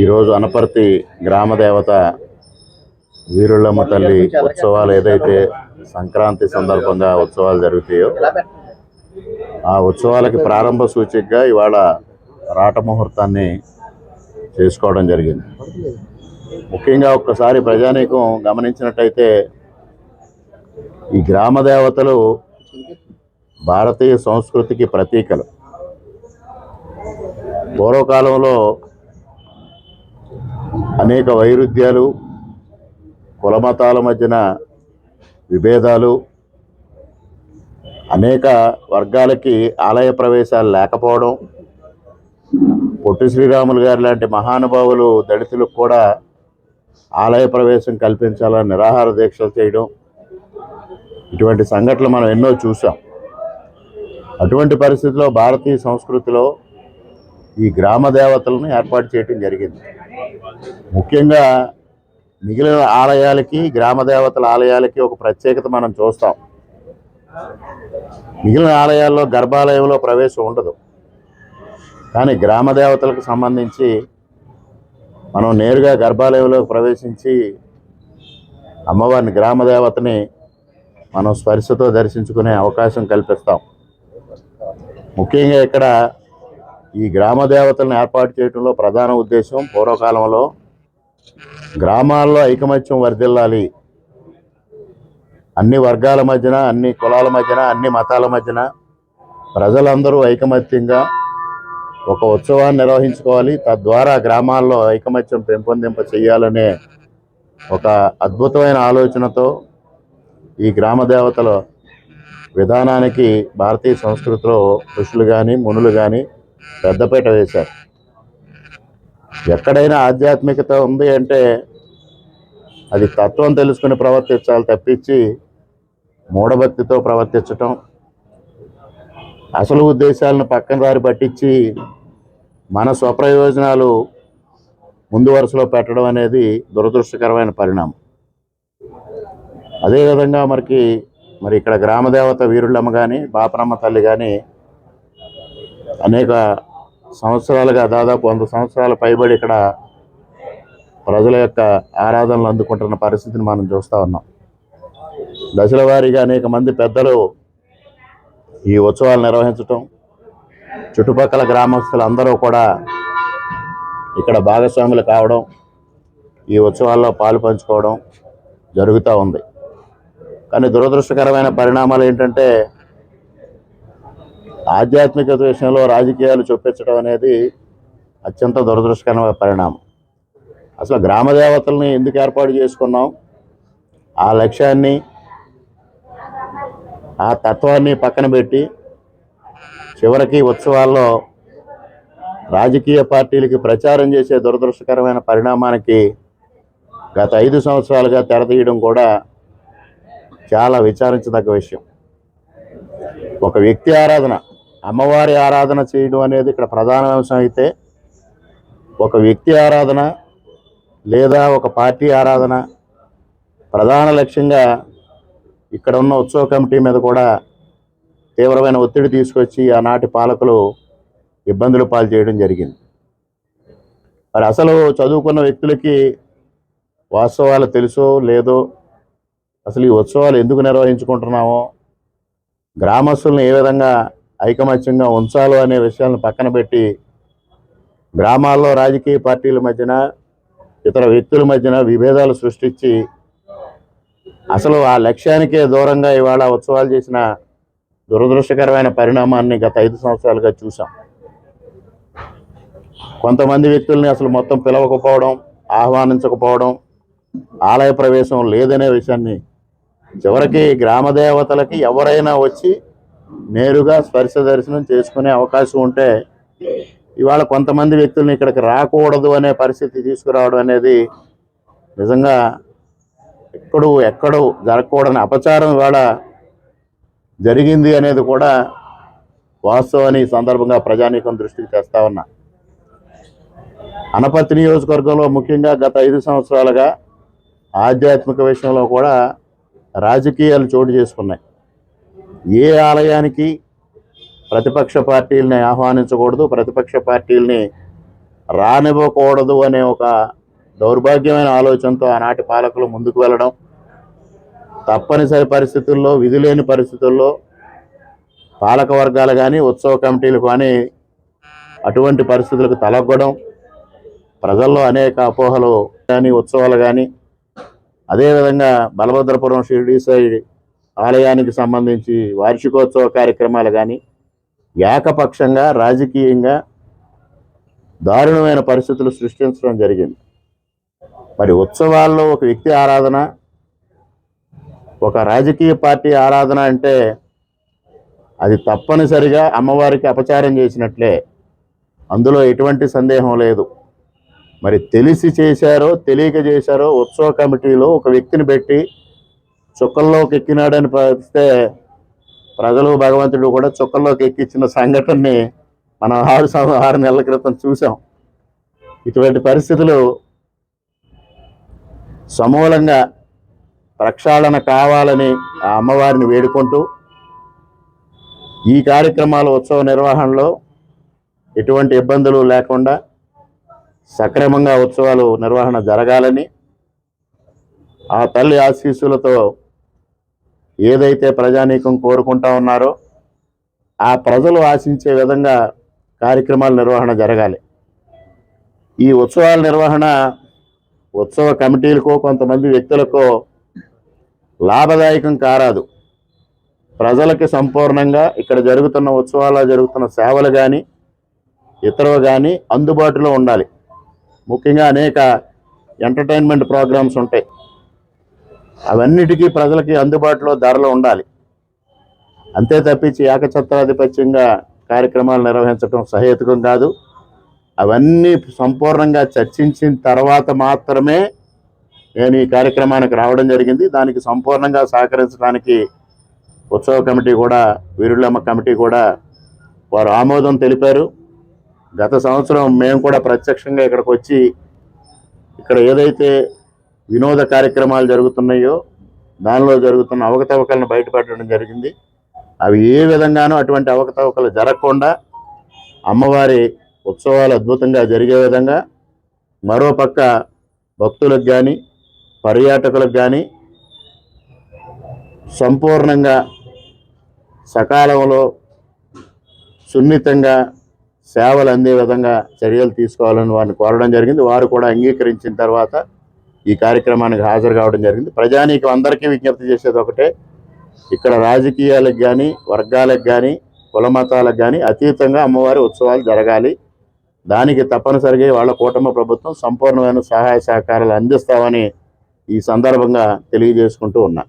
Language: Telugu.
ఈరోజు అనపర్తి గ్రామ దేవత వీరుళ్ళమ్మ తల్లి ఉత్సవాలు ఏదైతే సంక్రాంతి సందర్భంగా ఉత్సవాలు జరుగుతాయో ఆ ఉత్సవాలకి ప్రారంభ సూచికగా ఇవాళ రాట ముహూర్తాన్ని చేసుకోవడం జరిగింది. ముఖ్యంగా ఒక్కసారి ప్రజానీకం గమనించినట్టయితే ఈ గ్రామ దేవతలు భారతీయ సంస్కృతికి ప్రతీకలు. పూర్వకాలంలో అనేక వైరుధ్యాలు కులమతాల మధ్యన విభేదాలు అనేక వర్గాలకి ఆలయ ప్రవేశాలు లేకపోవడం పొట్టి శ్రీరాములు గారు లాంటి మహానుభావులు దళితులకు కూడా ఆలయ ప్రవేశం కల్పించాలని నిరాహార దీక్షలు చేయడం ఇటువంటి సంఘటనలు మనం ఎన్నో చూసాం అటువంటి పరిస్థితిలో భారతీయ సంస్కృతిలో ఈ గ్రామ దేవతలను ఏర్పాటు చేయటం జరిగింది. ముఖ్యంగా మిగిలిన ఆలయాలకి గ్రామ దేవతల ఆలయాలకి ఒక ప్రత్యేకత మనం చూస్తాం. మిగిలిన ఆలయాల్లో గర్భాలయంలో ప్రవేశం ఉండదు. కానీ గ్రామ దేవతలకు సంబంధించి మనం నేరుగా గర్భాలయంలోకి ప్రవేశించి అమ్మవారిని గ్రామ దేవతని మనం స్పర్శతో దర్శించుకునే అవకాశం కల్పిస్తాం. ముఖ్యంగా ఇక్కడ ఈ గ్రామ దేవతలను ఏర్పాటు చేయడంలో ప్రధాన ఉద్దేశం పూర్వకాలంలో గ్రామాల్లో ఐకమత్యం వర్ధిల్లాలి. అన్ని వర్గాల మధ్యన అన్ని కులాల మధ్యన అన్ని మతాల మధ్యన ప్రజలందరూ ఐకమత్యంగా ఒక ఉత్సవాన్ని నిర్వహించుకోవాలి. తద్వారా గ్రామాల్లో ఐకమత్యం పెంపొందింప చేయాలనే ఒక అద్భుతమైన ఆలోచనతో ఈ గ్రామ దేవతల విధానానికి భారతీయ సంస్కృతిలో ఋషులు కానీ మునులు కానీ పెద్దపేట వేశారు. ఎక్కడైనా ఆధ్యాత్మికత ఉంది అంటే అది తత్వం తెలుసుకుని ప్రవర్తించాలి తప్పించి మూఢభక్తితో ప్రవర్తించటం అసలు ఉద్దేశాలను పక్కన దారి పట్టించి మన స్వప్రయోజనాలు ముందు వరుసలో పెట్టడం అనేది దురదృష్టకరమైన పరిణామం. అదేవిధంగా మనకి మరి ఇక్కడ గ్రామదేవత వీరుళ్ళమ్మ కానీ బాపనమ్మ తల్లి కానీ అనేక సంవత్సరాలుగా దాదాపు వంద సంవత్సరాల పైబడి ఇక్కడ ప్రజల యొక్క ఆరాధనలు అందుకుంటున్న పరిస్థితిని మనం చూస్తూ ఉన్నాం. దశల వారీగా అనేక మంది పెద్దలు ఈ ఉత్సవాలు నిర్వహించటం చుట్టుపక్కల గ్రామస్తులందరూ కూడా ఇక్కడ భాగస్వాములు కావడం ఈ ఉత్సవాల్లో పాలు పంచుకోవడం జరుగుతూ ఉంది. కానీ దురదృష్టకరమైన పరిణామాలు ఏంటంటే ఆధ్యాత్మికత విషయంలో రాజకీయాలు చొప్పించడం అనేది అత్యంత దురదృష్టకరమైన పరిణామం. అసలు గ్రామ దేవతల్ని ఎందుకు ఏర్పాటు చేసుకున్నాం? ఆ లక్ష్యాన్ని ఆ తత్వాన్ని పక్కన పెట్టి చివరికి ఉత్సవాల్లో రాజకీయ పార్టీలకి ప్రచారం చేసే దురదృష్టకరమైన పరిణామానికి గత ఐదు సంవత్సరాలుగా తెరతీయడం కూడా చాలా విచారించదగ్గ విషయం. ఒక వ్యక్తి ఆరాధన. అమ్మవారి ఆరాధన చేయడం అనేది ఇక్కడ ప్రధాన అంశం అయితే ఒక వ్యక్తి ఆరాధన లేదా ఒక పార్టీ ఆరాధన ప్రధాన లక్ష్యంగా ఇక్కడ ఉన్న ఉత్సవ కమిటీ మీద కూడా తీవ్రమైన ఒత్తిడి తీసుకొచ్చి ఆనాటి పాలకులు ఇబ్బందులు పాలు చేయడం జరిగింది. మరి అసలు చదువుకున్న వ్యక్తులకి వాస్తవాలు తెలుసో లేదో అసలు ఈ ఉత్సవాలు ఎందుకు నిర్వహించుకుంటున్నామో గ్రామస్తులను ఏ విధంగా ఐకమత్యంగా ఉంచాలో అనే విషయాలను పక్కన పెట్టి గ్రామాల్లో రాజకీయ పార్టీల మధ్యన ఇతర వ్యక్తుల మధ్యన విభేదాలు సృష్టించి అసలు ఆ లక్ష్యానికే దూరంగా ఇవాళ ఉత్సవాలు చేసిన దురదృష్టకరమైన పరిణామాన్ని గత ఐదు సంవత్సరాలుగా చూసాం కొంతమంది వ్యక్తుల్ని అసలు మొత్తం పిలవకపోవడం ఆహ్వానించకపోవడం ఆలయ ప్రవేశం లేదనే విషయాన్ని చివరికి గ్రామ దేవతలకి ఎవరైనా వచ్చి నేరుగా స్పర్శ దర్శనం చేసుకునే అవకాశం ఉంటే ఇవాళ కొంతమంది వ్యక్తులను ఇక్కడికి రాకూడదు అనే పరిస్థితి తీసుకురావడం అనేది నిజంగా ఎక్కడు ఎక్కడు జరగకూడని అపచారం ఇవాళ జరిగింది అనేది కూడా వాస్తవాన్ని ఈ సందర్భంగా ప్రజానీకం దృష్టికి తెస్తా ఉన్నా. అనపర్తి నియోజకవర్గంలో ముఖ్యంగా గత ఐదు సంవత్సరాలుగా ఆధ్యాత్మిక విషయంలో కూడా రాజకీయాలు చోటు చేసుకున్నాయి. ఏ ఆలయానికి ప్రతిపక్ష పార్టీలని ఆహ్వానించకూడదు ప్రతిపక్ష పార్టీలని రానివ్వకూడదు అనే ఒక దౌర్భాగ్యమైన ఆలోచనతో ఆనాటి పాలకులు ముందుకు వెళ్ళడం తప్పనిసరి పరిస్థితుల్లో విధి లేని పరిస్థితుల్లో పాలక వర్గాలు కానీ ఉత్సవ కమిటీలు కానీ అటువంటి పరిస్థితులకు తలగ్గడం ప్రజల్లో అనేక అపోహలు కానీ ఉత్సవాలు కానీ అదేవిధంగా బలభద్రపురం షిరిడి సైడ్ ఆలయానికి సంబంధించి వార్షికోత్సవ కార్యక్రమాలు కానీ ఏకపక్షంగా రాజకీయంగా దారుణమైన పరిస్థితులు సృష్టించడం జరిగింది. మరి ఉత్సవాల్లో ఒక వ్యక్తి ఆరాధన ఒక రాజకీయ పార్టీ ఆరాధన అంటే అది తప్పనిసరిగా అమ్మవారికి అపచారం చేసినట్లే. అందులో ఎటువంటి సందేహం లేదు. మరి తెలిసి చేశారో తెలియక చేశారో ఉత్సవ కమిటీలో ఒక వ్యక్తిని పెట్టి చుక్కల్లోకి ఎక్కినాడని పరిస్తే ప్రజలు భగవంతుడు కూడా చుక్కల్లోకి ఎక్కించిన సంఘటనని మనం ఆరు ఆరు నెలల క్రితం చూసాం ఇటువంటి పరిస్థితులు సమూలంగా ప్రక్షాళన కావాలని ఆ అమ్మవారిని వేడుకుంటూ ఈ కార్యక్రమాల ఉత్సవ నిర్వహణలో ఎటువంటి ఇబ్బందులు లేకుండా సక్రమంగా ఉత్సవాలు నిర్వహణ జరగాలని ఆ తల్లి ఆశీస్సులతో ఏదైతే ప్రజానీకం కోరుకుంటా ఉన్నారో ఆ ప్రజలు ఆశించే విధంగా కార్యక్రమాల నిర్వహణ జరగాలి. ఈ ఉత్సవాల నిర్వహణ ఉత్సవ కమిటీలకో కొంతమంది వ్యక్తులకో లాభదాయకం కారాదు. ప్రజలకి సంపూర్ణంగా ఇక్కడ జరుగుతున్న ఉత్సవాల్లో జరుగుతున్న సేవలు కానీ ఇతరవి కానీ అందుబాటులో ఉండాలి. ముఖ్యంగా అనేక ఎంటర్టైన్మెంట్ ప్రోగ్రామ్స్ ఉంటాయి. అవన్నిటికీ ప్రజలకి అందుబాటులో ధరలు ఉండాలి. అంతే తప్పించి ఏకఛత్రాధిపత్యంగా కార్యక్రమాలు నిర్వహించడం సహేతుకం కాదు. అవన్నీ సంపూర్ణంగా చర్చించిన తర్వాత మాత్రమే నేను ఈ కార్యక్రమానికి రావడం జరిగింది. దానికి సంపూర్ణంగా సహకరించడానికి ఉత్సవ కమిటీ కూడా వీరులమ్మ కమిటీ కూడా వారు ఆమోదం తెలిపారు. గత సంవత్సరం మేము కూడా ప్రత్యక్షంగా ఇక్కడికి వచ్చి ఇక్కడ ఏదైతే వినోద కార్యక్రమాలు జరుగుతున్నాయో దానిలో జరుగుతున్న అవకతవకలను బయటపెట్టడం జరిగింది. అవి ఏ విధంగానూ అటువంటి అవకతవకలు జరగకుండా అమ్మవారి ఉత్సవాలు అద్భుతంగా జరిగే విధంగా మరోపక్క భక్తులకు కానీ పర్యాటకులకు కానీ సంపూర్ణంగా సకాలంలో సున్నితంగా సేవలు అందే విధంగా చర్యలు తీసుకోవాలని వారిని కోరడం జరిగింది. వారు కూడా అంగీకరించిన తర్వాత ఈ కార్యక్రమానికి హాజరు కావడం జరిగింది. ప్రజానీకం అందరికీ విజ్ఞప్తి చేసేది ఒకటే ఇక్కడ రాజకీయాలకు కానీ వర్గాలకు కానీ కుల మతాలకు కానీ అతీతంగా అమ్మవారి ఉత్సవాలు జరగాలి. దానికి తప్పనిసరిగా వాళ్ళ కూటమి ప్రభుత్వం సంపూర్ణమైన సహాయ సహకారాలు అందిస్తామని ఈ సందర్భంగా తెలియజేసుకుంటూ ఉన్నా.